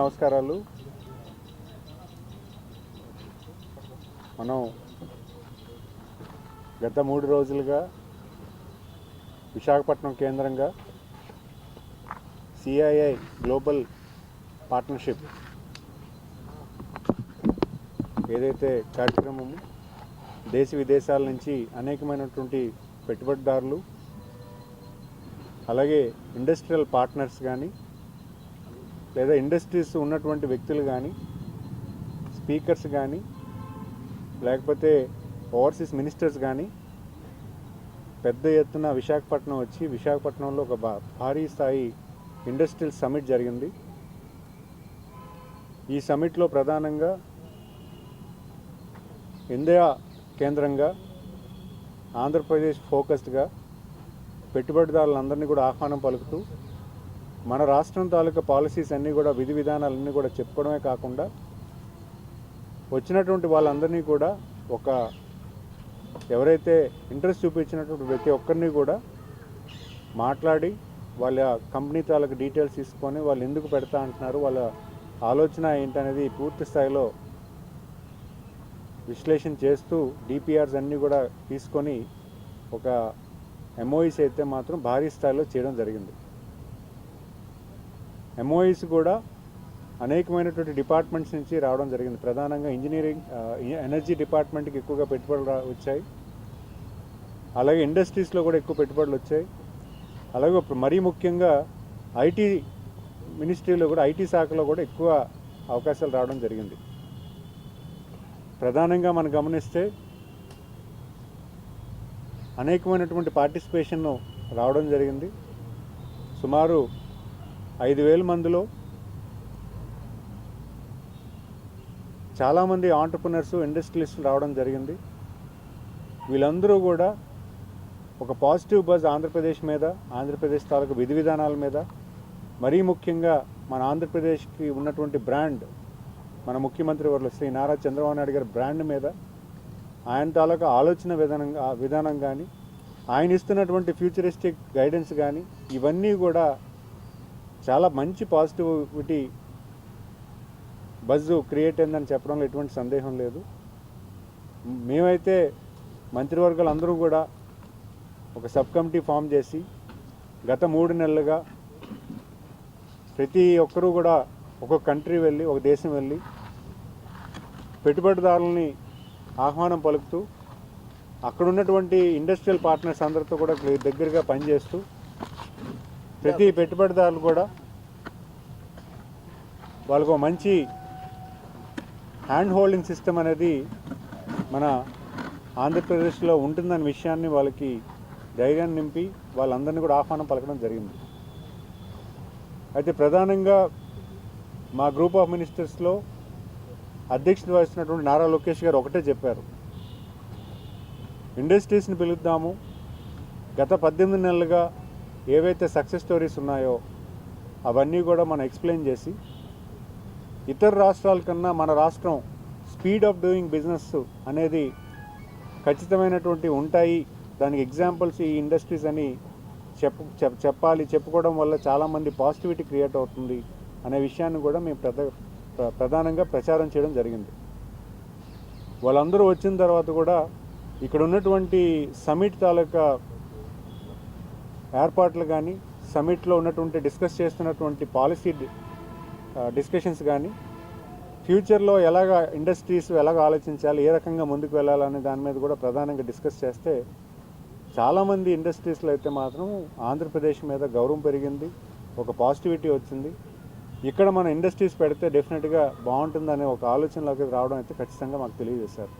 నమస్కారాలు. మనం గత మూడు రోజులుగా విశాఖపట్నం కేంద్రంగా సిఐఐ గ్లోబల్ పార్ట్నర్షిప్ ఏదైతే కార్యక్రమము దేశ విదేశాల నుంచి అనేకమైనటువంటి పెట్టుబడిదారులు అలాగే ఇండస్ట్రియల్ పార్ట్నర్స్ కానీ లేదా ఇండస్ట్రీస్ ఉన్నటువంటి వ్యక్తులు కానీ స్పీకర్స్ కానీ లేకపోతే ఓవర్సీస్ మినిస్టర్స్ కానీ పెద్ద ఎత్తున విశాఖపట్నం వచ్చి విశాఖపట్నంలో ఒక భా- భారీ స్థాయి ఇండస్ట్రియల్ సమిట్ జరిగింది. ఈ సమిట్లో ప్రధానంగా ఇండియా కేంద్రంగా ఆంధ్రప్రదేశ్ ఫోకస్డ్గా పెట్టుబడిదారులందరినీ కూడా ఆహ్వానం పలుకుతూ మన రాష్ట్రం తాలూకా పాలసీస్ అన్నీ కూడా విధి విధానాలన్నీ కూడా చెప్పుకోవడమే కాకుండా వచ్చినటువంటి వాళ్ళందరినీ కూడా ఒక ఎవరైతే ఇంట్రెస్ట్ చూపించినటువంటి ప్రతి ఒక్కరిని కూడా మాట్లాడి వాళ్ళ కంపెనీ తాలూకు డీటెయిల్స్ తీసుకొని వాళ్ళు ఎందుకు పెడతా అంటున్నారు వాళ్ళ ఆలోచన ఏంటనేది పూర్తి స్థాయిలో విశ్లేషణ చేస్తూ డిపిఆర్స్ అన్నీ కూడా తీసుకొని ఒక ఎంఓఈస్ అయితే మాత్రం భారీ స్థాయిలో చేయడం జరిగింది. ఎంఓఈస్ కూడా అనేకమైనటువంటి డిపార్ట్మెంట్స్ నుంచి రావడం జరిగింది. ప్రధానంగా ఇంజనీరింగ్ ఎనర్జీ డిపార్ట్మెంట్కి ఎక్కువగా పెట్టుబడులు రా- వచ్చాయి. అలాగే ఇండస్ట్రీస్లో కూడా ఎక్కువ పెట్టుబడులు వచ్చాయి. అలాగే ఇప్పుడు మరీ ముఖ్యంగా ఐటీ మినిస్ట్రీలో కూడా ఐటీ శాఖలో కూడా ఎక్కువ అవకాశాలు రావడం జరిగింది. ప్రధానంగా మనం గమనిస్తే అనేకమైనటువంటి పార్టిసిపేషన్ రావడం జరిగింది. సుమారు ఐదు వేల మందిలో. చాలామంది ఆంటర్ప్రినర్స్ ఇండస్ట్రియలిస్టులు రావడం జరిగింది. వీళ్ళందరూ కూడా ఒక పాజిటివ్ బజ్ ఆంధ్రప్రదేశ్ మీద ఆంధ్రప్రదేశ్ తాలూకు విధి విధానాల మీద మరీ ముఖ్యంగా మన ఆంధ్రప్రదేశ్కి ఉన్నటువంటి బ్రాండ్ మన ముఖ్యమంత్రి వర్లు శ్రీ నారా చంద్రబాబు నాయుడు గారి బ్రాండ్ మీద ఆయన తాలూకా ఆలోచన విధానం విధానం కానీ ఆయన ఇస్తున్నటువంటి ఫ్యూచరిస్టిక్ గైడెన్స్ కానీ ఇవన్నీ కూడా చాలా మంచి పాజిటివిటీ బజ్ క్రియేట్ అయిందని చెప్పడంలో ఎటువంటి సందేహం లేదు. మేమైతే మంత్రివర్గాలు అందరూ కూడా ఒక సబ్ కమిటీ ఫామ్ చేసి గత మూడు నెలలుగా ప్రతి ఒక్కరూ కూడా ఒక్కొక్క కంట్రీ వెళ్ళి ఒక దేశం వెళ్ళి పెట్టుబడిదారులని ఆహ్వానం పలుకుతూ అక్కడ ఉన్నటువంటి ఇండస్ట్రియల్ పార్ట్నర్స్ అందరితో కూడా దగ్గరగా పనిచేస్తూ ప్రతి పెట్టుబడిదారులు కూడా వాళ్ళకు ఒక మంచి హ్యాండ్ హోల్డింగ్ సిస్టమ్ అనేది మన ఆంధ్రప్రదేశ్లో ఉంటుందనే విషయాన్ని వాళ్ళకి ధైర్యాన్ని నింపి వాళ్ళందరినీ కూడా ఆహ్వానం పలకడం జరిగింది. అయితే ప్రధానంగా మా గ్రూప్ ఆఫ్ మినిస్టర్స్లో అధ్యక్షత వహిస్తున్నటువంటి నారా లోకేష్ గారు ఒకటే చెప్పారు. ఇండస్ట్రీస్ని పిలుద్దాము. గత పద్దెనిమిది నెలలుగా ఏవైతే సక్సెస్ స్టోరీస్ ఉన్నాయో అవన్నీ కూడా మనం ఎక్స్ప్లెయిన్ చేసి ఇతర రాష్ట్రాల కన్నా మన రాష్ట్రం స్పీడ్ ఆఫ్ డూయింగ్ బిజినెస్ అనేది ఖచ్చితమైనటువంటి ఉంటాయి. దానికి ఎగ్జాంపుల్స్ ఈ ఇండస్ట్రీస్ అని చెప్ప చెప్పాలి. చెప్పుకోవడం వల్ల చాలామంది పాజిటివిటీ క్రియేట్ అవుతుంది అనే విషయాన్ని కూడా మేము ప్రధ ప్ర- ప్రధానంగా ప్రచారం చేయడం జరిగింది. వాళ్ళందరూ వచ్చిన తర్వాత కూడా ఇక్కడ ఉన్నటువంటి సమిట్ తాలూకా ఏర్పాట్లు కానీ సమిట్లో ఉన్నటువంటి డిస్కస్ చేస్తున్నటువంటి పాలసీ డిస్కషన్స్ కానీ ఫ్యూచర్లో ఎలాగ ఇండస్ట్రీస్ ఎలాగ ఆలోచించాలి ఏ రకంగా ముందుకు వెళ్ళాలనే దాని మీద కూడా ప్రధానంగా డిస్కస్ చేస్తే చాలామంది ఇండస్ట్రీస్లో అయితే మాత్రం ఆంధ్రప్రదేశ్ మీద గౌరవం పెరిగింది ఒక పాజిటివిటీ వచ్చింది. ఇక్కడ మన ఇండస్ట్రీస్ పెడితే డెఫినెట్గా బాగుంటుందనే ఒక ఆలోచనలోకి రావడం అయితే ఖచ్చితంగా మాకు తెలియజేశారు.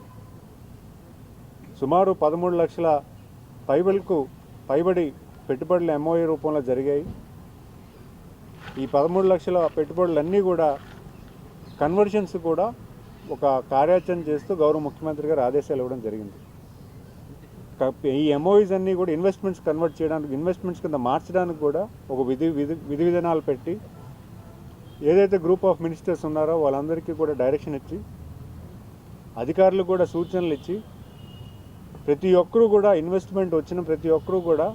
సుమారు పదమూడు లక్షల పైబడులకు పైబడి పెట్టుబడులు ఎంఓఏ రూపంలో జరిగాయి. ఈ పదమూడు లక్షల పెట్టుబడులన్నీ కూడా కన్వర్షన్స్ కూడా ఒక కార్యాచరణ చేస్తూ గౌరవ ముఖ్యమంత్రి గారు ఆదేశాలు ఇవ్వడం జరిగింది. ఈ ఎంఓఈస్ అన్నీ కూడా ఇన్వెస్ట్మెంట్స్ కన్వర్ట్ చేయడానికి ఇన్వెస్ట్మెంట్స్ కింద మార్చడానికి కూడా ఒక విధి విధి విధి విధానాలు పెట్టి ఏదైతే గ్రూప్ ఆఫ్ మినిస్టర్స్ ఉన్నారో వాళ్ళందరికీ కూడా డైరెక్షన్ ఇచ్చి అధికారులు కూడా సూచనలు ఇచ్చి ప్రతి ఒక్కరూ కూడా ఇన్వెస్ట్మెంట్ వచ్చిన ప్రతి ఒక్కరూ కూడా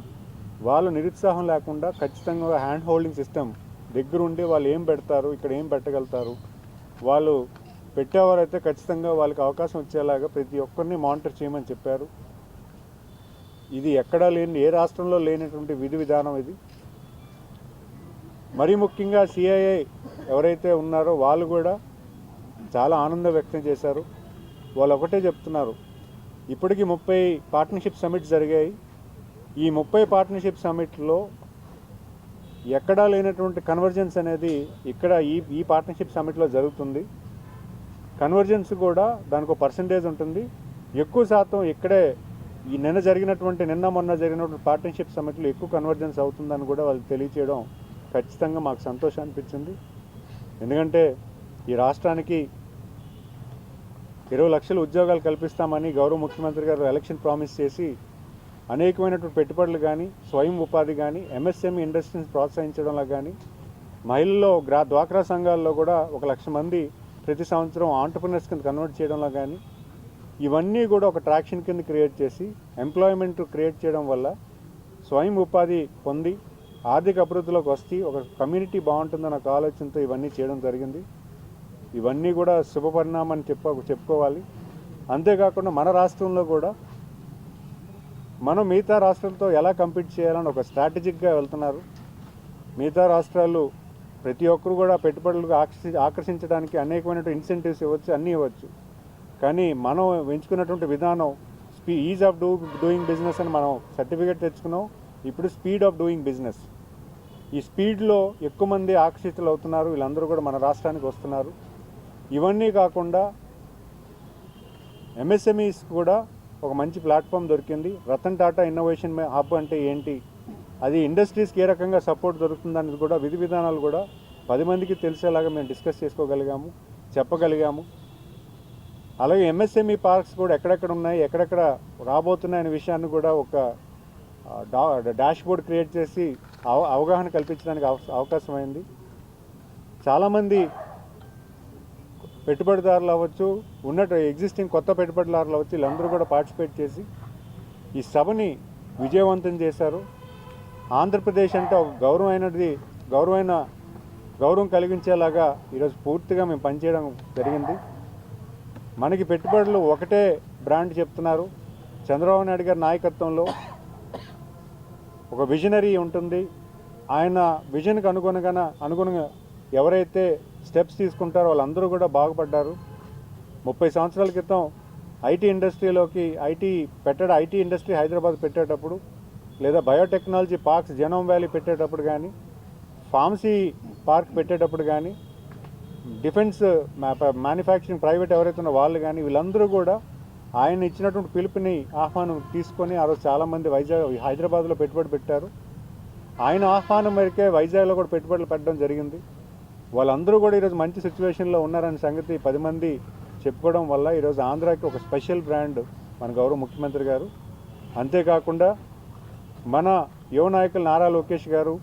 వాళ్ళు నిరుత్సాహం లేకుండా ఖచ్చితంగా హ్యాండ్ హోల్డింగ్ సిస్టమ్ దగ్గరుండి వాళ్ళు ఏం పెడతారు ఇక్కడ ఏం పెట్టగలుగుతారు వాళ్ళు పెట్టేవారైతే ఖచ్చితంగా వాళ్ళకి అవకాశం వచ్చేలాగా ప్రతి ఒక్కరిని మానిటర్ చేయమని చెప్పారు. ఇది ఎక్కడా లేని ఏ రాష్ట్రంలో లేనటువంటి విధి విధానం ఇది. మరీ ముఖ్యంగా సిఐఐ ఎవరైతే ఉన్నారో వాళ్ళు కూడా చాలా ఆనందం వ్యక్తం చేశారు. వాళ్ళు ఒకటే చెప్తున్నారు. ఇప్పటికి ముప్పై పార్ట్నర్షిప్ సమిట్ జరిగాయి. ఈ ముప్పై పార్ట్నర్షిప్ సమిట్లో ఎక్కడా లేనటువంటి కన్వర్జెన్స్ అనేది ఇక్కడ ఈ ఈ పార్ట్నర్షిప్ సమిట్లో జరుగుతుంది. కన్వర్జెన్స్ కూడా దానికి ఒక పర్సంటేజ్ ఉంటుంది. ఎక్కువ శాతం ఇక్కడే ఈ నిన్న జరిగినటువంటి నిన్న మొన్న జరిగినటువంటి పార్ట్నర్షిప్ సమ్మిట్లో ఎక్కువ కన్వర్జెన్స్ అవుతుందని కూడా వాళ్ళు తెలియచేయడం ఖచ్చితంగా మాకు సంతోషం అనిపించింది. ఎందుకంటే ఈ రాష్ట్రానికి ఇరవై లక్షల ఉద్యోగాలు కల్పిస్తామని గౌరవ ముఖ్యమంత్రి గారు ఎలక్షన్ ప్రామిస్ చేసి అనేకమైనటువంటి పెట్టుబడులు కానీ స్వయం ఉపాధి కానీ ఎంఎస్ఎంఈ ఇండస్ట్రీని ప్రోత్సహించడంలో కానీ మహిళల్లో గ్రా డ్వాక్రా సంఘాల్లో కూడా ఒక లక్ష మంది ప్రతి సంవత్సరం ఆంటర్ప్రినర్స్ కింద కన్వర్ట్ చేయడంలో కానీ ఇవన్నీ కూడా ఒక ట్రాక్షన్ కింద క్రియేట్ చేసి ఎంప్లాయ్మెంట్ క్రియేట్ చేయడం వల్ల స్వయం ఉపాధి పొంది ఆర్థిక అభివృద్ధిలోకి వస్తే ఒక కమ్యూనిటీ బాగుంటుందన్న ఒక ఆలోచనతో ఇవన్నీ చేయడం జరిగింది. ఇవన్నీ కూడా శుభపరిణామని చెప్ప చెప్పుకోవాలి. అంతేకాకుండా మన రాష్ట్రంలో కూడా మనం మిగతా రాష్ట్రాలతో ఎలా కంపీట్ చేయాలని ఒక స్ట్రాటజిక్గా వెళ్తున్నారు. మిగతా రాష్ట్రాలు ప్రతి ఒక్కరు కూడా పెట్టుబడులకు ఆకర్షి ఆకర్షించడానికి అనేకమైనటువంటి ఇన్సెంటివ్స్ ఇవ్వచ్చు అన్నీ ఇవ్వచ్చు. కానీ మనం ఎంచుకున్నటువంటి విధానం స్పీ ease of do doing business అని మనం సర్టిఫికేట్ తెచ్చుకున్నాం. ఇప్పుడు స్పీడ్ ఆఫ్ డూయింగ్ బిజినెస్ ఈ స్పీడ్లో ఎక్కువ మంది ఆకర్షితులు అవుతున్నారు. వీళ్ళందరూ కూడా మన రాష్ట్రానికి వస్తున్నారు. ఇవన్నీ కాకుండా ఎంఎస్ఎంఈస్ కూడా ఒక మంచి ప్లాట్ఫామ్ దొరికింది. రతన్ టాటా ఇన్నోవేషన్ హబ్ అంటే ఏంటి? అది ఇండస్ట్రీస్కి ఏ రకంగా సపోర్ట్ దొరుకుతుందనేది కూడా విధి విధానాలు కూడా పది మందికి తెలిసేలాగా మేము డిస్కస్ చేసుకోగలిగాము చెప్పగలిగాము. అలాగే ఎంఎస్ఎంఈ పార్క్స్ కూడా ఎక్కడెక్కడ ఉన్నాయి ఎక్కడెక్కడ రాబోతున్నాయనే విషయాన్ని కూడా ఒక డా డాష్ బోర్డ్ క్రియేట్ చేసి అవ అవగాహన కల్పించడానికి అవ అవకాశం అయింది చాలామంది పెట్టుబడిదారులు అవ్వచ్చు ఉన్నట్టు ఎగ్జిస్టింగ్ కొత్త పెట్టుబడిదారులు అవ్వచ్చు వీళ్ళందరూ కూడా పార్టిసిపేట్ చేసి ఈ సభని విజయవంతం చేశారు. ఆంధ్రప్రదేశ్ అంటే ఒక గౌరవమైనది గౌరవమైన గౌరవం కలిగించేలాగా ఈరోజు పూర్తిగా మేము పనిచేయడం జరిగింది. మనకి పెట్టుబడులు ఒకటే బ్రాండ్ చెప్తున్నారు. చంద్రబాబు నాయుడు గారి నాయకత్వంలో ఒక విజనరీ ఉంటుంది. ఆయన విజన్కి అనుగుణంగా అనుగుణంగా ఎవరైతే స్టెప్స్ తీసుకుంటారు వాళ్ళందరూ కూడా బాగుపడ్డారు. ముప్పై సంవత్సరాల క్రితం ఐటీ ఇండస్ట్రీలోకి ఐటీ పెట్టడం ఐటీ ఇండస్ట్రీ హైదరాబాద్ పెట్టేటప్పుడు లేదా బయోటెక్నాలజీ పార్క్స్ జనోమ్ వ్యాలీ పెట్టేటప్పుడు కానీ ఫార్మసీ పార్క్ పెట్టేటప్పుడు కానీ డిఫెన్స్ మ్యానుఫ్యాక్చరింగ్ ప్రైవేట్ ఎవరైతే ఉన్న వాళ్ళు కానీ వీళ్ళందరూ కూడా ఆయన ఇచ్చినటువంటి పిలుపుని ఆహ్వానం తీసుకొని ఆ రోజు చాలామంది వైజాగ్ హైదరాబాద్లో పెట్టుబడి పెట్టారు. ఆయన ఆహ్వానం మేరకే వైజాగ్లో కూడా పెట్టుబడులు పెట్టడం జరిగింది. వాళ్ళందరూ కూడా ఈరోజు మంచి సిచ్యువేషన్లో ఉన్నారనే సంగతి పది మంది చెప్పుకోవడం వల్ల ఈరోజు ఆంధ్రాకి ఒక స్పెషల్ బ్రాండ్ మన గౌరవ ముఖ్యమంత్రి గారు. అంతేకాకుండా మన యువ నాయకులు నారా లోకేష్ గారు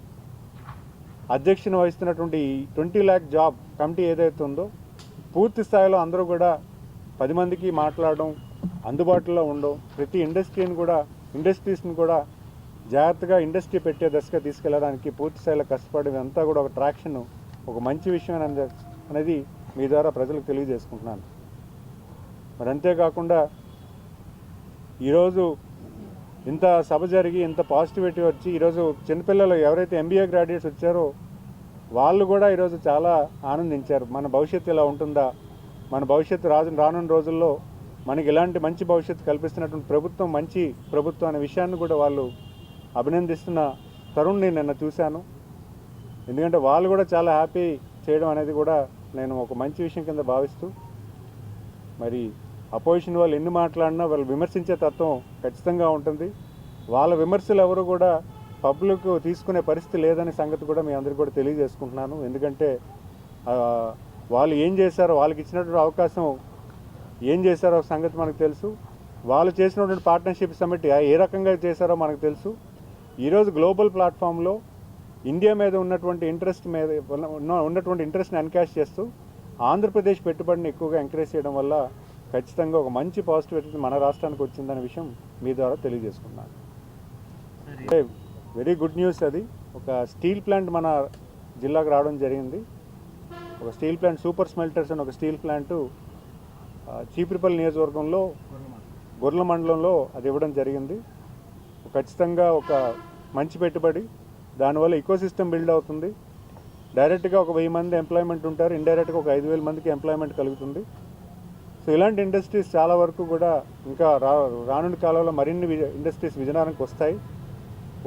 అధ్యక్షను వహిస్తున్నటువంటి ట్వంటీ ల్యాక్ జాబ్ కమిటీ ఏదైతే ఉందో పూర్తి స్థాయిలో అందరూ కూడా పది మందికి మాట్లాడడం అందుబాటులో ఉండడం ప్రతి ఇండస్ట్రీని కూడా ఇండస్ట్రీస్ని కూడా జాగ్రత్తగా ఇండస్ట్రీ పెట్టే దశగా తీసుకెళ్ళడానికి పూర్తి స్థాయిలో కష్టపడి అంతా కూడా ఒక ట్రాక్షన్ ఒక మంచి విషయం అని అనేది మీ ద్వారా ప్రజలకు తెలియజేసుకుంటున్నాను. మరి అంతేకాకుండా ఈరోజు ఇంత సభ జరిగి ఇంత పాజిటివిటీ వచ్చి ఈరోజు చిన్నపిల్లలు ఎవరైతే ఎంబీఏ గ్రాడ్యుయేట్స్ వచ్చారో వాళ్ళు కూడా ఈరోజు చాలా ఆనందించారు. మన భవిష్యత్తు ఇలా ఉంటుందా? మన భవిష్యత్తు రాజు రానున్న రోజుల్లో మనకి ఇలాంటి మంచి భవిష్యత్తు కల్పిస్తున్నటువంటి ప్రభుత్వం మంచి ప్రభుత్వం అనే విషయాన్ని కూడా వాళ్ళు అభినందిస్తున్న తరుణ్ని నిన్న చూశాను. ఎందుకంటే వాళ్ళు కూడా చాలా హ్యాపీ చేయడం అనేది కూడా నేను ఒక మంచి విషయం కింద భావిస్తూ మరి అపోజిషన్ వాళ్ళు ఎన్ని మాట్లాడినా వాళ్ళు విమర్శించే తత్వం ఖచ్చితంగా ఉంటుంది. వాళ్ళ విమర్శలు ఎవరు కూడా పబ్లిక్ తీసుకునే పరిస్థితి లేదనే సంగతి కూడా మీ అందరికీ కూడా తెలియజేసుకుంటున్నాను. ఎందుకంటే వాళ్ళు ఏం చేశారో వాళ్ళకి ఇచ్చినటువంటి అవకాశం ఏం చేశారో ఒక సంగతి మనకు తెలుసు. వాళ్ళు చేసినటువంటి పార్ట్నర్షిప్ సమిట్ ఏ రకంగా చేశారో మనకు తెలుసు. ఈరోజు గ్లోబల్ ప్లాట్ఫామ్లో ఇండియా మీద ఉన్నటువంటి ఇంట్రెస్ట్ మీద ఉన్న- ఉన్నటువంటి ఇంట్రెస్ట్ని ఎన్కాష్ చేస్తూ ఆంధ్రప్రదేశ్ పెట్టుబడిని ఎక్కువగా ఎంకరేజ్ చేయడం వల్ల ఖచ్చితంగా ఒక మంచి పాజిటివిటీ మన రాష్ట్రానికి వచ్చిందనే విషయం మీ ద్వారా తెలియజేసుకున్నాను. అంటే వెరీ గుడ్ న్యూస్ అది. ఒక స్టీల్ ప్లాంట్ మన జిల్లాకు రావడం జరిగింది. ఒక స్టీల్ ప్లాంట్ సూపర్ స్మెల్టర్స్ అని ఒక స్టీల్ ప్లాంటు చీపురుపల్లి నియోజకవర్గంలో గొర్రెల మండలంలో అది ఇవ్వడం జరిగింది. ఖచ్చితంగా ఒక మంచి పెట్టుబడి దానివల్ల ఈకో సిస్టమ్ బిల్డ్ అవుతుంది డైరెక్ట్గా ఒక వెయ్యి మంది ఎంప్లాయ్మెంట్ ఉంటారు. ఇండైరెక్ట్గా ఒక ఐదు వేల మందికి ఎంప్లాయ్మెంట్ కలుగుతుంది. సో ఇలాంటి ఇండస్ట్రీస్ చాలా వరకు కూడా ఇంకా రా రానున్న కాలంలో మరిన్ని ఇండస్ట్రీస్ విజయనగరంకి వస్తాయి.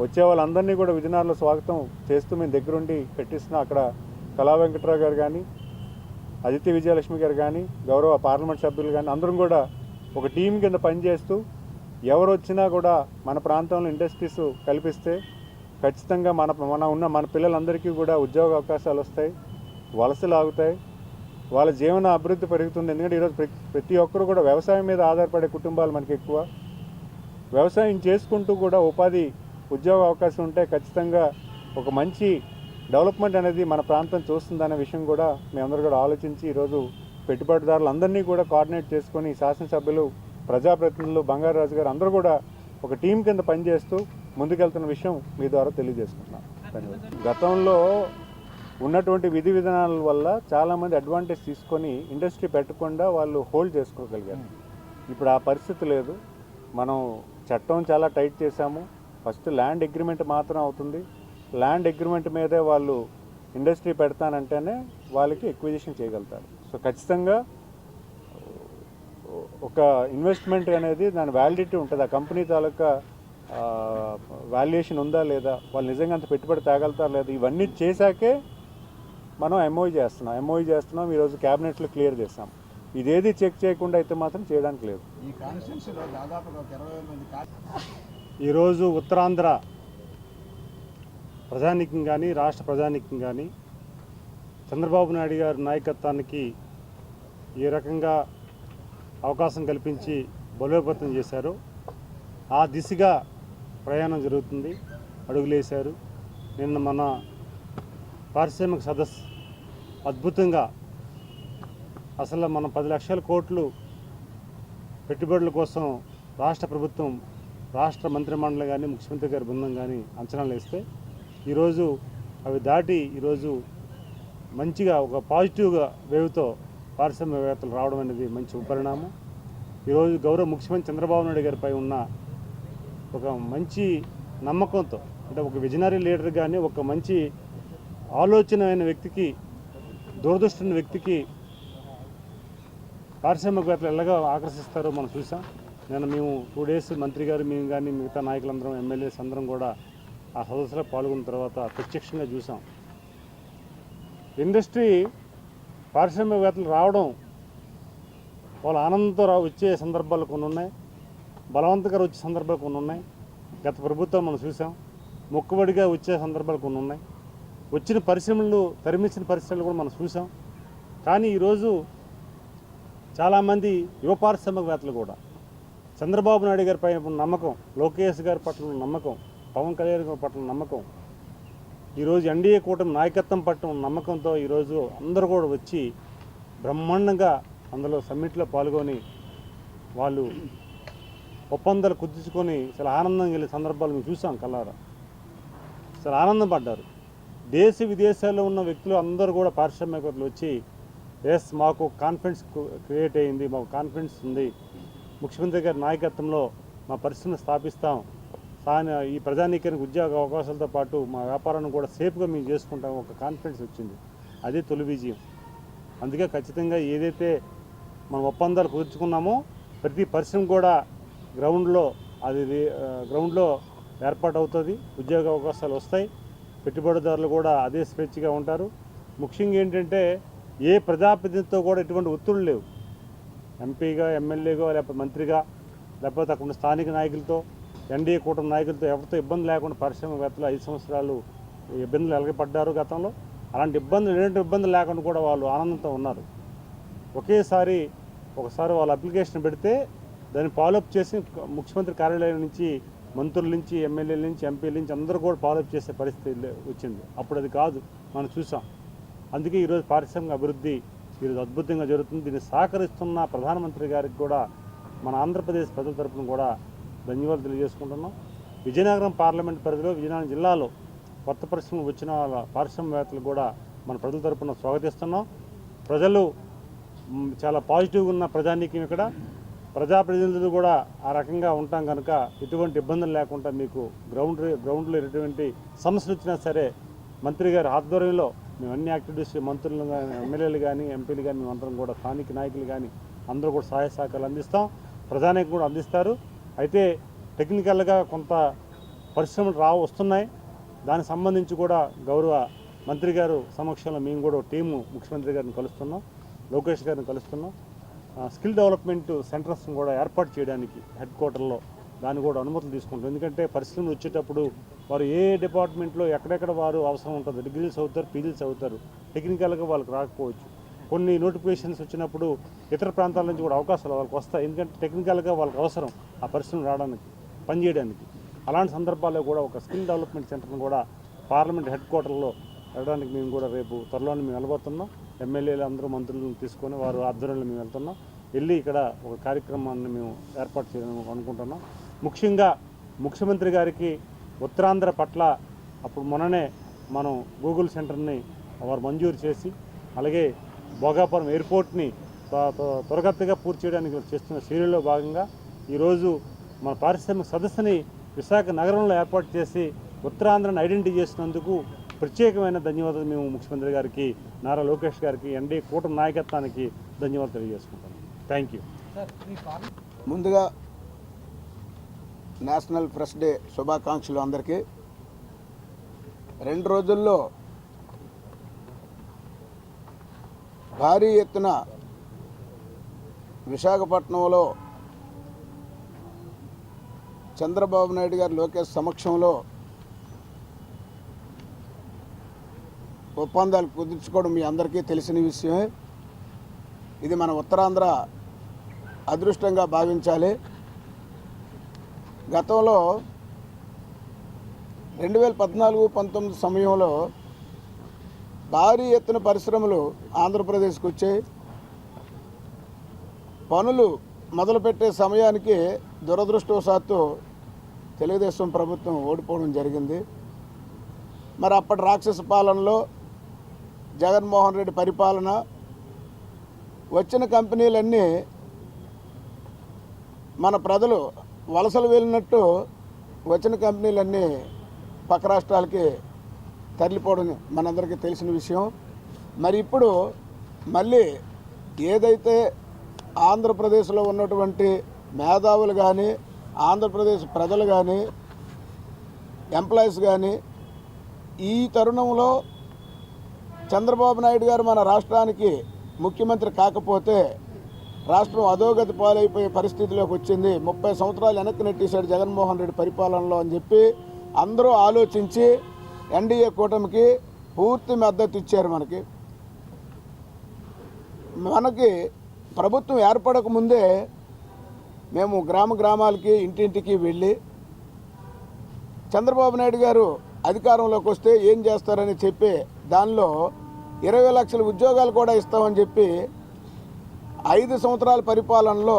వచ్చే వాళ్ళందరినీ కూడా విజయనగరంలో స్వాగతం చేస్తూ మేము దగ్గరుండి పెట్టిస్తున్నాం అక్కడ కళా వెంకట్రావు గారు కానీ అదితి విజయలక్ష్మి గారు కానీ గౌరవ పార్లమెంట్ సభ్యులు కానీ అందరం కూడా ఒక టీం కింద పనిచేస్తూ ఎవరు వచ్చినా కూడా మన ప్రాంతంలో ఇండస్ట్రీస్ కల్పిస్తే ఖచ్చితంగా మన మన ఉన్న మన పిల్లలందరికీ కూడా ఉద్యోగ అవకాశాలు వస్తాయి వలసలు ఆగుతాయి వాళ్ళ జీవన అభివృద్ధి పెరుగుతుంది. ఎందుకంటే ఈరోజు ప్రతి ఒక్కరు కూడా వ్యవసాయం మీద ఆధారపడే కుటుంబాలు మనకి ఎక్కువ. వ్యవసాయం చేసుకుంటూ కూడా ఉపాధి ఉద్యోగ అవకాశం ఉంటే ఖచ్చితంగా ఒక మంచి డెవలప్మెంట్ అనేది మన ప్రాంతం చూస్తుందనే విషయం కూడా మేమందరూ కూడా ఆలోచించి ఈరోజు పెట్టుబడిదారులందరినీ కూడా కోఆర్డినేట్ చేసుకొని శాసనసభ్యులు ప్రజాప్రతినిధులు బంగారాజు గారు అందరూ కూడా ఒక టీం కింద పనిచేస్తూ ముందుకెళ్తున్న విషయం మీ ద్వారా తెలియజేసుకుంటున్నాను. ధన్యవాదాలు. గతంలో ఉన్నటువంటి విధి విధానాల వల్ల చాలామంది అడ్వాంటేజ్ తీసుకొని ఇండస్ట్రీ పెట్టకుండా వాళ్ళు హోల్డ్ చేసుకోగలిగారు. ఇప్పుడు ఆ పరిస్థితి లేదు. మనం చట్టం చాలా టైట్ చేశాము. ఫస్ట్ ల్యాండ్ అగ్రిమెంట్ మాత్రం అవుతుంది. ల్యాండ్ అగ్రిమెంట్ మీదే వాళ్ళు ఇండస్ట్రీ పెడతానంటేనే వాళ్ళకి ఎక్విజిషన్ చేయగలుగుతారు. సో ఖచ్చితంగా ఒక ఇన్వెస్ట్మెంట్ అనేది దాని వ్యాలిడిటీ ఉంటుంది. ఆ కంపెనీ తాలూకా వాల్యుయేషన్ ఉందా లేదా? వాళ్ళు నిజంగా అంత పెట్టుబడి తేగలుగుతారా లేదా? ఇవన్నీ చేశాకే మనం ఎంఓఈ చేస్తున్నాం. ఎంఓఈ చేస్తున్నాం. ఈరోజు క్యాబినెట్లో క్లియర్ చేస్తాం ఇదేది చెక్ చేయకుండా అయితే మాత్రం చేయడానికి లేదు. ఈరోజు ఉత్తరాంధ్ర ప్రజానీకం కానీ రాష్ట్ర ప్రజానీకం కానీ చంద్రబాబు నాయుడు గారి నాయకత్వానికి ఏ రకంగా అవకాశం కల్పించి బలోపేతం చేశారో ఆ దిశగా ప్రయాణం జరుగుతుంది. అడుగులేశారు. నిన్న మన పారిశ్రామిక సదస్సు అద్భుతంగా అసలు మనం పది లక్షల కోట్లు పెట్టుబడుల కోసం రాష్ట్ర ప్రభుత్వం రాష్ట్ర మంత్రిమండలి కానీ ముఖ్యమంత్రి గారి బృందం కానీ అంచనాలు వేస్తే ఈరోజు అవి దాటి ఈరోజు మంచిగా ఒక పాజిటివ్గా వేవ్తో పారిశ్రామికవేత్తలు రావడం అనేది మంచి పరిణామం ఈరోజు గౌరవ ముఖ్యమంత్రి చంద్రబాబు నాయుడు గారిపై ఉన్న ఒక మంచి నమ్మకంతో అంటే ఒక విజనరీ లీడర్ కానీ ఒక మంచి ఆలోచన అయిన వ్యక్తికి దూరదృష్టి వ్యక్తికి పారిశ్రామికవేత్తలు ఎలాగా ఆకర్షిస్తారో మనం చూసాం. నేను మేము టూ డేస్ మంత్రి గారు మేము కానీ మిగతా నాయకులందరం ఎమ్మెల్యేస్ అందరం కూడా ఆ సదస్సులో పాల్గొన్న తర్వాత ప్రత్యక్షంగా చూసాం. ఇండస్ట్రీ పారిశ్రామికవేత్తలు రావడం వాళ్ళ ఆనందంతో రా వచ్చే సందర్భాలు కొన్ని ఉన్నాయి. బలవంతంగా వచ్చే సందర్భాలు కొన్ని ఉన్నాయి. గత ప్రభుత్వం మనం చూసాం. మొక్కుబడిగా వచ్చే సందర్భాలు కొన్ని ఉన్నాయి. వచ్చిన పరిశ్రమలు తరిమించిన పరిశ్రమలు కూడా మనం చూసాం. కానీ ఈరోజు చాలామంది యువ పారిశ్రామికవేత్తలు కూడా చంద్రబాబు నాయుడు గారిపై పైన నమ్మకం లోకేష్ గారి పట్ల నమ్మకం పవన్ కళ్యాణ్ గారి పట్ల నమ్మకం ఈరోజు ఎన్డీఏ కూటమి నాయకత్వం పట్ల నమ్మకంతో ఈరోజు అందరూ కూడా వచ్చి బ్రహ్మాండంగా అందులో సమ్మిట్లో పాల్గొని వాళ్ళు ఒప్పందాలు కుదుర్చుకొని చాలా ఆనందంగా వెళ్ళే సందర్భాలు మేము చూసాం కల్లారా చాలా ఆనందం పడ్డారు. దేశ విదేశాల్లో ఉన్న వ్యక్తులు అందరూ కూడా పారిశ్రామికలు వచ్చి ఎస్ మాకు కాన్ఫిడెన్స్ క్రియేట్ అయింది మాకు కాన్ఫిడెన్స్ ఉంది. ముఖ్యమంత్రి గారి నాయకత్వంలో మా పరిశ్రమ స్థాపిస్తాం. స్థాన ఈ ప్రజానీకానికి ఉద్యోగ అవకాశాలతో పాటు మా వ్యాపారాన్ని కూడా సేఫ్గా మేము చేసుకుంటాం ఒక కాన్ఫిడెన్స్ వచ్చింది. అదే తొలి విజయం. అందుకే ఖచ్చితంగా ఏదైతే మనం ఒప్పందాలు కుదుర్చుకున్నామో ప్రతి పరిశ్రమ కూడా గ్రౌండ్లో అది గ్రౌండ్లో ఏర్పాటు అవుతుంది ఉద్యోగ అవకాశాలు వస్తాయి పెట్టుబడిదారులు కూడా అదే స్వేచ్ఛగా ఉంటారు. ముఖ్యంగా ఏంటంటే ఏ ప్రజాప్రతినిధితో కూడా ఎటువంటి ఒత్తులు లేవు. ఎంపీగా ఎమ్మెల్యేగా లేకపోతే మంత్రిగా లేకపోతే అక్కడ స్థానిక నాయకులతో ఎన్డీఏ కూటమి నాయకులతో ఎవరితో ఇబ్బంది లేకుండా పరిశ్రమవేత్తలు ఐదు సంవత్సరాలు ఇబ్బందులు ఎలగపడ్డారు గతంలో. అలాంటి ఇబ్బందులు ఎలాంటి ఇబ్బందులు లేకుండా కూడా వాళ్ళు ఆనందంతో ఉన్నారు. ఒకేసారి ఒకసారి వాళ్ళు అప్లికేషన్ పెడితే దాన్ని ఫాలోఅప్ చేసి ముఖ్యమంత్రి కార్యాలయం నుంచి మంత్రుల నుంచి ఎమ్మెల్యేల నుంచి ఎంపీల నుంచి అందరూ కూడా ఫాలోఅప్ చేసే పరిస్థితి వచ్చింది. అప్పుడు అది కాదు మనం చూసాం. అందుకే ఈరోజు పారిశ్రామిక అభివృద్ధి ఈరోజు అద్భుతంగా జరుగుతుంది. దీన్ని సహకరిస్తున్న ప్రధానమంత్రి గారికి కూడా మన ఆంధ్రప్రదేశ్ ప్రజల తరపున కూడా ధన్యవాదాలు తెలియజేసుకుంటున్నాం. విజయనగరం పార్లమెంట్ పరిధిలో విజయనగరం జిల్లాలో కొత్త పరిశ్రమలు వచ్చిన వాళ్ళ పారిశ్రామికవేత్తలు కూడా మన ప్రజల తరపున స్వాగతిస్తున్నాం. ప్రజలు చాలా పాజిటివ్గా ఉన్న ప్రజానీకం ఇక్కడ. ప్రజాప్రతినిధులు కూడా ఆ రకంగా ఉంటాం కనుక ఎటువంటి ఇబ్బందులు లేకుండా మీకు గ్రౌండ్ గ్రౌండ్లో ఎటువంటి సమస్యలు వచ్చినా సరే మంత్రి గారి ఆధ్వర్యంలో మేము అన్ని యాక్టివిటీస్ మంత్రులు కానీ ఎమ్మెల్యేలు కానీ ఎంపీలు కానీ మేమందరం కూడా స్థానిక నాయకులు కానీ అందరూ కూడా సహాయ సహకారాలు అందిస్తాం. ప్రజానికి కూడా అందిస్తారు. అయితే టెక్నికల్గా కొంత పరిశ్రమలు రా వస్తున్నాయి. దానికి సంబంధించి కూడా గౌరవ మంత్రి గారు సమక్షంలో మేము కూడా టీము ముఖ్యమంత్రి గారిని కలుస్తున్నాం. లోకేష్ గారిని కలుస్తున్నాం. స్కిల్ డెవలప్మెంట్ సెంటర్స్ని కూడా ఏర్పాటు చేయడానికి హెడ్ క్వార్టర్లో దాన్ని కూడా అనుమతులు తీసుకుంటాం. ఎందుకంటే పరిశ్రమలు వచ్చేటప్పుడు వారు ఏ డిపార్ట్మెంట్లో ఎక్కడెక్కడ వారు అవసరం ఉంటుంది. డిగ్రీలు చదువుతారు పీజీలు చదువుతారు. టెక్నికల్గా వాళ్ళకి రాకపోవచ్చు. కొన్ని నోటిఫికేషన్స్ వచ్చినప్పుడు ఇతర ప్రాంతాల నుంచి కూడా అవకాశాలు వాళ్ళకి వస్తాయి. ఎందుకంటే టెక్నికల్గా వాళ్ళకి అవసరం ఆ పరిశ్రమ రావడానికి పనిచేయడానికి అలాంటి సందర్భాల్లో కూడా ఒక స్కిల్ డెవలప్మెంట్ సెంటర్ను కూడా పార్లమెంట్ హెడ్ క్వార్టర్లో వెళ్ళడానికి మేము కూడా రేపు త్వరలోనే మేము వెళ్ళబోతున్నాం. ఎమ్మెల్యేలు అందరూ మంత్రులను తీసుకొని వారు ఆధ్వర్యంలో మేము వెళ్తున్నాం. వెళ్ళి ఇక్కడ ఒక కార్యక్రమాన్ని మేము ఏర్పాటు చేయాలని అనుకుంటున్నాం. ముఖ్యంగా ముఖ్యమంత్రి గారికి ఉత్తరాంధ్ర పట్ల అప్పుడు మొన్ననే మనం గూగుల్ సెంటర్ని వారు మంజూరు చేసి అలాగే భోగాపురం ఎయిర్పోర్ట్ని త్వరగతిగా పూర్తి చేయడానికి చేస్తున్న చర్యల్లో భాగంగా ఈరోజు మన పారిశ్రామిక సదస్సుని విశాఖ నగరంలో ఏర్పాటు చేసి ఉత్తరాంధ్రను ఐడెంటిటీ చేసినందుకు ప్రత్యేకమైన ధన్యవాదాలు మేము ముఖ్యమంత్రి గారికి నారా లోకేష్ గారికి ఎన్డీ కూటమి నాయకత్వానికి ధన్యవాదాలు తెలియజేసుకుంటాను థ్యాంక్ యూ ముందుగా నేషనల్ ప్రెస్ డే శుభాకాంక్షలు అందరికీ. రెండు రోజుల్లో భారీ ఎత్తున విశాఖపట్నంలో చంద్రబాబు నాయుడు గారి లోకేష్ సమక్షంలో ఒప్పందాలు కుదుర్చుకోవడం మీ అందరికీ తెలిసిన విషయమే. ఇది మన ఉత్తరాంధ్ర అదృష్టంగా భావించాలి. గతంలో రెండు వేల పద్నాలుగు పంతొమ్మిది సమయంలో భారీ ఎత్తున పరిశ్రమలు ఆంధ్రప్రదేశ్కి వచ్చాయి. పనులు మొదలుపెట్టే సమయానికి దురదృష్టవశాత్తు తెలుగుదేశం ప్రభుత్వం ఓడిపోవడం జరిగింది. మరి అప్పటి రాక్షస పాలనలో జగన్మోహన్ రెడ్డి పరిపాలన వచ్చిన కంపెనీలన్నీ మన ప్రజలు వలసలు వెళ్ళినట్టు వచ్చిన కంపెనీలన్నీ పక్క రాష్ట్రాలకి తరలిపోవడం మనందరికీ తెలిసిన విషయం. మరి ఇప్పుడు మళ్ళీ ఏదైతే ఆంధ్రప్రదేశ్లో ఉన్నటువంటి మేధావులు కానీ ఆంధ్రప్రదేశ్ ప్రజలు కానీ ఎంప్లాయీస్ కానీ ఈ తరుణంలో చంద్రబాబు నాయుడు గారు మన రాష్ట్రానికి ముఖ్యమంత్రి కాకపోతే రాష్ట్రం అధోగతి పాలైపోయే పరిస్థితిలోకి వచ్చింది. ముప్పై సంవత్సరాలు వెనక్కి నెట్టేశాడు జగన్మోహన్ రెడ్డి పరిపాలనలో అని చెప్పి అందరూ ఆలోచించి ఎన్డీఏ కూటమికి పూర్తి మద్దతు ఇచ్చారు మనకి. మనకి ప్రభుత్వం ఏర్పడక ముందే మేము గ్రామ గ్రామాలకి ఇంటింటికి వెళ్ళి చంద్రబాబు నాయుడు గారు అధికారంలోకి వస్తే ఏం చేస్తారని చెప్పి దానిలో ఇరవై లక్షల ఉద్యోగాలు కూడా ఇస్తామని చెప్పి ఐదు సంవత్సరాల పరిపాలనలో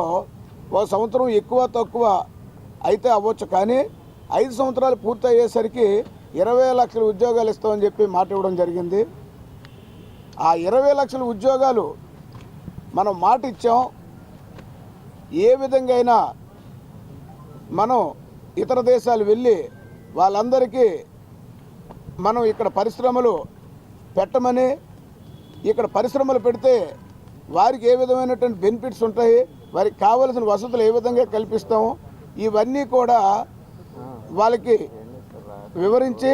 ఒక సంవత్సరం ఎక్కువ తక్కువ అయితే అవ్వచ్చు. కానీ ఐదు సంవత్సరాలు పూర్తి అయ్యేసరికి ఇరవై లక్షల ఉద్యోగాలు ఇస్తామని చెప్పి మాట ఇవ్వడం జరిగింది. ఆ ఇరవై లక్షల ఉద్యోగాలు మనం మాట ఇచ్చాం. ఏ విధంగా అయినా మనం ఇతర దేశాలు వెళ్ళి వాళ్ళందరికీ మనం ఇక్కడ పరిశ్రమలు పెట్టమని ఇక్కడ పరిశ్రమలు పెడితే వారికి ఏ విధమైనటువంటి బెనిఫిట్స్ ఉంటాయి? వారికి కావలసిన వసతులు ఏ విధంగా కల్పిస్తాము? ఇవన్నీ కూడా వాళ్ళకి వివరించి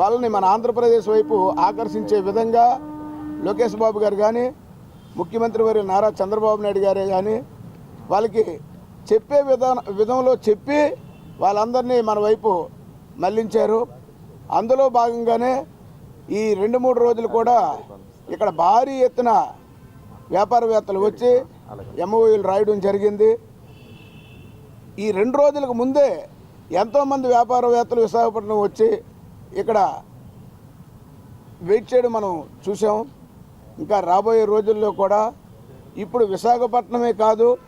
వాళ్ళని మన ఆంధ్రప్రదేశ్ వైపు ఆకర్షించే విధంగా లోకేష్ బాబు గారు కానీ ముఖ్యమంత్రి వారి నారా చంద్రబాబు నాయుడు గారే కానీ వాళ్ళకి చెప్పే విధాన విధంలో చెప్పి వాళ్ళందరినీ మన వైపు మళ్ళించారు. అందులో భాగంగానే ఈ రెండు మూడు రోజులు కూడా ఇక్కడ భారీ ఎత్తున వ్యాపారవేత్తలు వచ్చి ఎంఓయూలు రాయడం జరిగింది. ఈ రెండు రోజులకు ముందే ఎంతోమంది వ్యాపారవేత్తలు విశాఖపట్నం వచ్చి ఇక్కడ వెయిట్ చేయడం మనం చూసాం ఇంకా రాబోయే రోజుల్లో కూడా ఇప్పుడు విశాఖపట్నమే కాదు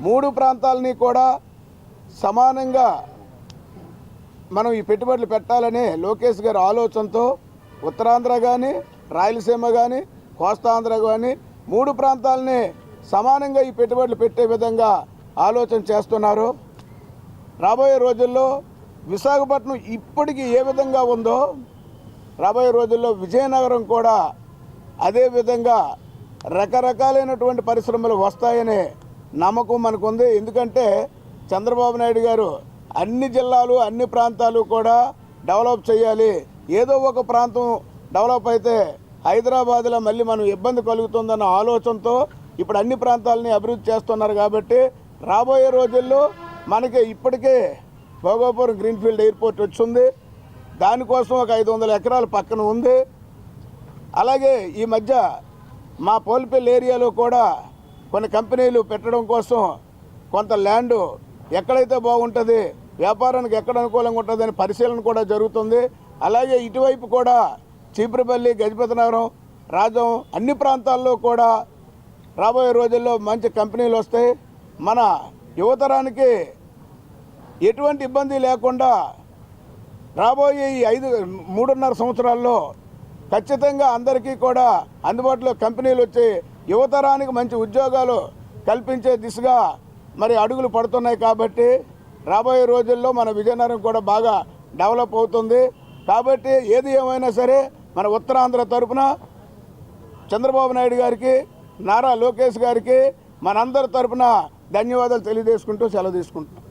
మూడు ప్రాంతాలని కూడా సమానంగా మనం ఈ పెట్టుబడులు పెట్టాలనే లోకేష్ గారి ఆలోచనతో ఉత్తరాంధ్ర కానీ రాయలసీమ కానీ కోస్తాంధ్ర కానీ మూడు ప్రాంతాలని సమానంగా ఈ పెట్టుబడులు పెట్టే విధంగా ఆలోచన చేస్తున్నారు. రాబోయే రోజుల్లో విశాఖపట్నం ఇప్పటికీ ఏ విధంగా ఉందో రాబోయే రోజుల్లో విజయనగరం కూడా అదే విధంగా రకరకాలైనటువంటి పరిశ్రమలు వస్తాయనే నమ్మకం మనకుంది. ఎందుకంటే చంద్రబాబు నాయుడు గారు అన్ని జిల్లాలు అన్ని ప్రాంతాలు కూడా డెవలప్ చేయాలి. ఏదో ఒక ప్రాంతం డెవలప్ అయితే హైదరాబాద్లో మళ్ళీ మనం ఇబ్బంది కలుగుతుందన్న ఆలోచనతో ఇప్పుడు అన్ని ప్రాంతాలని అభివృద్ధి చేస్తున్నారు కాబట్టి రాబోయే రోజుల్లో మనకి ఇప్పటికే భోగాపురం గ్రీన్ఫీల్డ్ ఎయిర్పోర్ట్ వచ్చింది. దానికోసం ఒక ఐదు వందల ఎకరాలు పక్కన ఉంది. అలాగే ఈ మధ్య మా పోల్పల్లి ఏరియాలో కూడా కొన్ని కంపెనీలు పెట్టడం కోసం కొంత ల్యాండ్ ఎక్కడైతే బాగుంటుంది వ్యాపారానికి ఎక్కడ అనుకూలంగా ఉంటుందని పరిశీలన కూడా జరుగుతుంది. అలాగే ఇటువైపు కూడా చీపురపల్లి గజపతినగరం రాజం అన్ని ప్రాంతాల్లో కూడా రాబోయే రోజుల్లో మంచి కంపెనీలు వస్తాయి. మన యువతరానికి ఎటువంటి ఇబ్బంది లేకుండా రాబోయే ఈ ఐదు మూడున్నర సంవత్సరాల్లో ఖచ్చితంగా అందరికీ కూడా అందుబాటులో కంపెనీలు వచ్చి యువతరానికి మంచి ఉద్యోగాలు కల్పించే దిశగా మరి అడుగులు పడుతున్నాయి కాబట్టి రాబోయే రోజుల్లో మన విజయనగరం కూడా బాగా డెవలప్ అవుతుంది. కాబట్టి ఏది ఏమైనా సరే మన ఉత్తరాంధ్ర తరపున చంద్రబాబు నాయుడు గారికి నారా లోకేష్ గారికి మనందరి తరపున ధన్యవాదాలు తెలియజేసుకుంటూ సెలవు తీసుకుంటున్నాం.